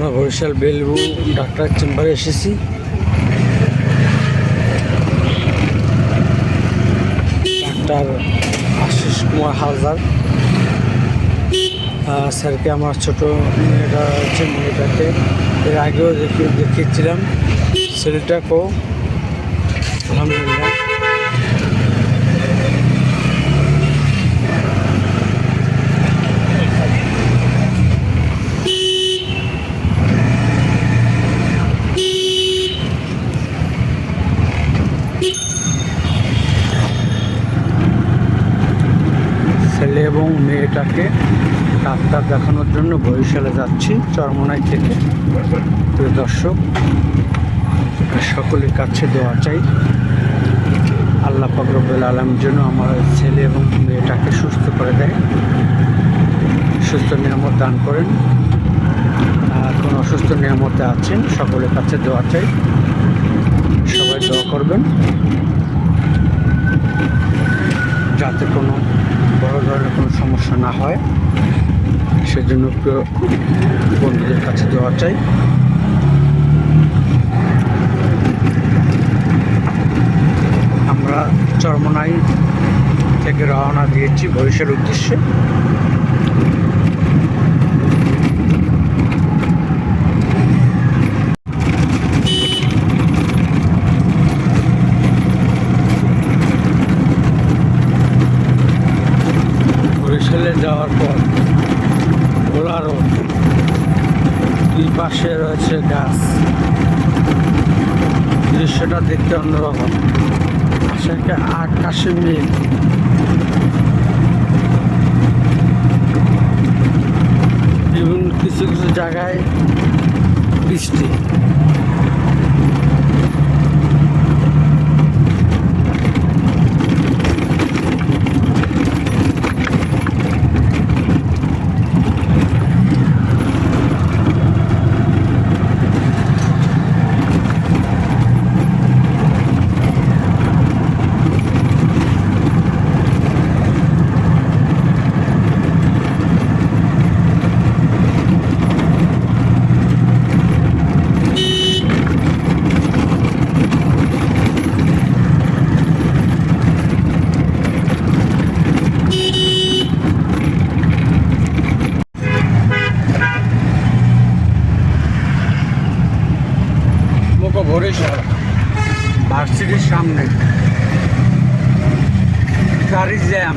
আমরা বরিশাল বেলবু ডাক্তার চেম্বারে এসেছি। ডাক্তার আশিস কুমার হালদার। স্যারকে আমার ছোটো মেয়েটা হচ্ছে, মেয়েটাকে এর আগেও দেখে দেখিয়েছিলাম। ছেলেটাকেও আলহামদুলিল্লাহ ছেলে এবং মেয়েটাকে ডাক্তার দেখানোর জন্য বরিশালে যাচ্ছি, চরমনাই থেকে। প্রিয় দর্শক, সকলের কাছে দেওয়া চাই। আল্লাহ ফকরবুল আলমের জন্য আমার ছেলে এবং মেয়েটাকে সুস্থ করে দেয়, সুস্থ নিয়ামত দান করেন। কোন অসুস্থ নিয়ামতে আছেন, সকলের কাছে দেওয়া চাই। সবাই দোয়া করবেন। যাতে কোনো বড় ধরনের কোনো সমস্যা না হয়। সেজন্য বন্ধুদের কাছে দেওয়া চাই। আমরা চরমনাই থেকে রওনা দিয়েছি ভবিষ্যের উদ্দেশ্যে। বরিশালে যাওয়ার পর ওলারও দুই পাশে রয়েছে গাছ। দৃশ্যটা দেখতে অন্যরকম। আশাকে আকাশে মেঘ। এবং কিছু কিছু জায়গায় বৃষ্টি। বরিশাল ভার্সিটির সামনে। গাড়ি জ্যাম।